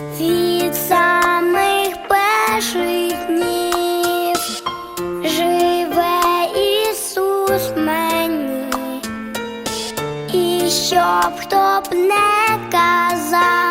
Від самих перших днів живе Ісус мені, і щоб хто б не казав,